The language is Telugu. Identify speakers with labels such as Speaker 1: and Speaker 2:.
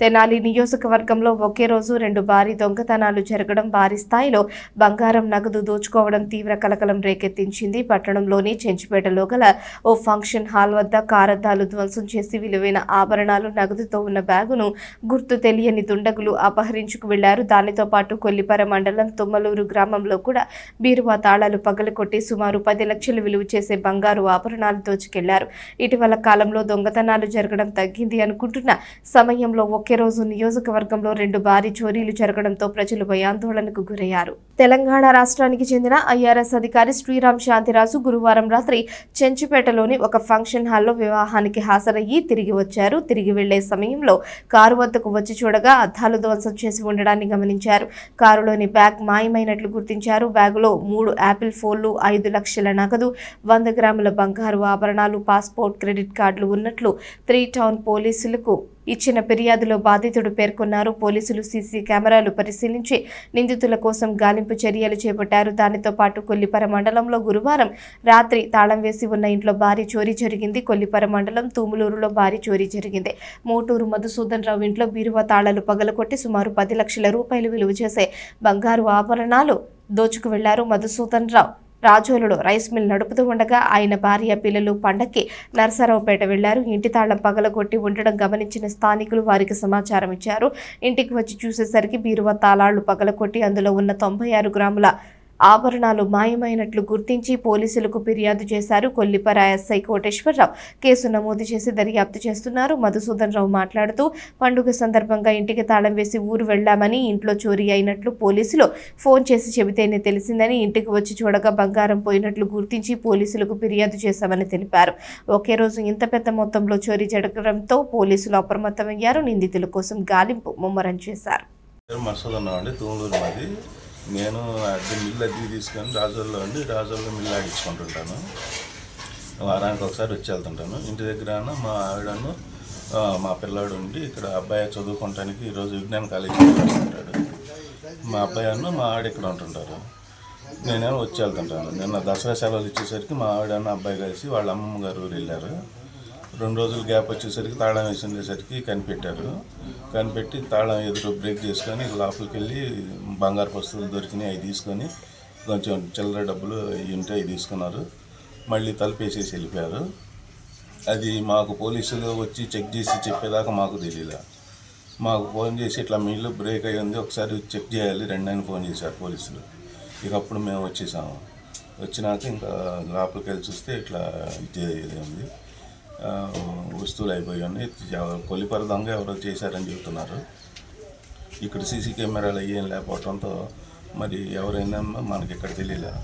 Speaker 1: తెనాలి నియోజకవర్గంలో ఒకే రోజు రెండు భారీ దొంగతనాలు జరగడం భారీ స్థాయిలో బంగారం నగదు దోచుకోవడం తీవ్ర కలకలం రేకెత్తించింది. పట్టణంలోని చెంచుపేటలో గల ఓ ఫంక్షన్ హాల్ వద్ద కారద్దాలు ధ్వంసం చేసి విలువైన ఆభరణాలు నగదుతో ఉన్న బ్యాగును గుర్తు తెలియని దుండగులు అపహరించుకు వెళ్ళారు. దానితో పాటు కొల్లిపర మండలం తుమ్మలూరు గ్రామంలో కూడా బీరువా తాళాలు పగలకొట్టి సుమారు పది లక్షలు విలువ చేసే బంగారు ఆభరణాలు దోచుకెళ్ళారు. ఇటీవల కాలంలో దొంగతనాలు జరగడం తగ్గింది అనుకుంటున్న సమయంలో ఒకే రోజు నియోజకవర్గంలో రెండు భారీ చోరీలు జరగడంతో ప్రజలు భయాందోళనకు గురయ్యారు. తెలంగాణ రాష్ట్రానికి చెందిన ఐఆర్ఎస్ అధికారి శ్రీరామ్ శాంతిరాజు గురువారం రాత్రి చెంచుపేటలోని ఒక ఫంక్షన్ హాల్లో వివాహానికి హాజరయ్యి తిరిగి వచ్చారు. తిరిగి వెళ్ళే సమయంలో కారు వద్దకు వచ్చి చూడగా అద్దాలు ధ్వంసం చేసి ఉండడాన్ని గమనించారు. కారులోని బ్యాగ్ మాయమైనట్లు గుర్తించారు. బ్యాగులో మూడు యాపిల్ ఫోన్లు ఐదు లక్షల నగదు వంద గ్రాముల బంగారు ఆభరణాలు పాస్పోర్ట్ క్రెడిట్ కార్డులు ఉన్నట్లు త్రీ టౌన్ పోలీసులకు ఇచ్చిన ఫిర్యాదులో బాధితుడు పేర్కొన్నారు. పోలీసులు సీసీ కెమెరాలు పరిశీలించి నిందితుల కోసం గాలింపు చర్యలు చేపట్టారు. దానితో పాటు కొల్లిపర మండలంలో గురువారం రాత్రి తాళం వేసి ఉన్న ఇంట్లో భారీ చోరీ జరిగింది. కొల్లిపర మండలం తూములూరులో భారీ చోరీ జరిగింది. మోటూరు మధుసూదన్ రావు ఇంట్లో బీరువా తాళాలు పగలకొట్టి సుమారు పది లక్షల రూపాయలు విలువ చేసే బంగారు ఆభరణాలు దోచుకు వెళ్ళారు మధుసూదన్ రావు. రాజోలులో రైస్ మిల్ నడుపుతూ ఉండగా ఆయన భార్య పిల్లలు పండక్కి నరసరావుపేట వెళ్ళారు. ఇంటి తాళం పగలగొట్టి ఉండడం గమనించిన స్థానికులు వారికి సమాచారం ఇచ్చారు. ఇంటికి వచ్చి చూసేసరికి బీరువా తాళాలు పగలగొట్టి అందులో ఉన్న తొంభై ఆరు గ్రాముల ఆభరణాలు మాయమైనట్లు గుర్తించి పోలీసులకు ఫిర్యాదు చేశారు కొల్లిపర ఎస్ఐ కోటేశ్వరరావు కేసు నమోదు చేసి దర్యాప్తు చేస్తున్నారు. మధుసూదన్ రావు మాట్లాడుతూ పండుగ సందర్భంగా ఇంటికి తాళం వేసి ఊరు వెళ్ళామని ఇంట్లో చోరీ అయినట్లు పోలీసులు ఫోన్ చేసి చెబితేనే తెలిసిందని ఇంటికి వచ్చి చూడగా బంగారం పోయినట్లు గుర్తించి పోలీసులకు ఫిర్యాదు చేశామని తెలిపారు. ఒకే రోజు ఇంత పెద్ద మొత్తంలో చోరీ జరగడంతో పోలీసులు అప్రమత్తమయ్యారు. నిందితుల కోసం గాలింపు ముమ్మరం చేశారు.
Speaker 2: నేను అద్దె మిల్లు అద్దెకి తీసుకొని రాజోల్లో ఉండి రాజోల్లో మిల్లు ఆడించుకుంటుంటాను వారానికి ఒకసారి వచ్చి వెళ్తుంటాను. ఇంటి దగ్గర మా ఆవిడను మా పిల్లాడు ఉండి ఇక్కడ అబ్బాయి చదువుకోవటానికి ఈరోజు విజ్ఞాన కాలేజీలో వెళ్తుంటాడు మా అబ్బాయి అన్న మా ఆవిడ ఇక్కడ ఉంటుంటారు. నేనేమో వచ్చి వెళ్తుంటాను. నిన్న దసరా సెలవులు ఇచ్చేసరికి మా ఆవిడ అన్న అబ్బాయి కలిసి వాళ్ళ అమ్మమ్మ గారు ఊరు వెళ్ళారు. రెండు రోజులు గ్యాప్ వచ్చేసరికి తాళం వేసి ఉండేసరికి కనిపెట్టారు. కనిపెట్టి తాళం ఎదురు బ్రేక్ చేసుకొని లోపలికి వెళ్ళి బంగారు వస్తువులు దొరికినాయి అవి తీసుకొని కొంచెం చిల్లర డబ్బులు అవి ఉంటే అవి తీసుకున్నారు. మళ్ళీ తలుపేసేసి వెళ్ళిపోయారు. అది మాకు పోలీసులు వచ్చి చెక్ చేసి చెప్పేదాకా మాకు తెలియలే. మాకు ఫోన్ చేసి ఇట్లా మీ ఇల్లు బ్రేక్ అయ్యి ఉంది ఒకసారి చెక్ చేయాలి రెండైనా ఫోన్ చేశారు పోలీసులు. ఇక అప్పుడు మేము వచ్చేసాము. వచ్చినాక ఇంకా లోపలికి వెళ్ళి చూస్తే ఇట్లా ఇది ఉంది వస్తువులు అయిపోయి ఉన్నాయి కొలిపర దొంగ ఎవరో చేశారని చెబుతున్నారు. ఇక్కడ సీసీ కెమెరాలు అయ్యేం లేకపోవడంతో మరి ఎవరైనా మనకి ఇక్కడ తెలియలేదు?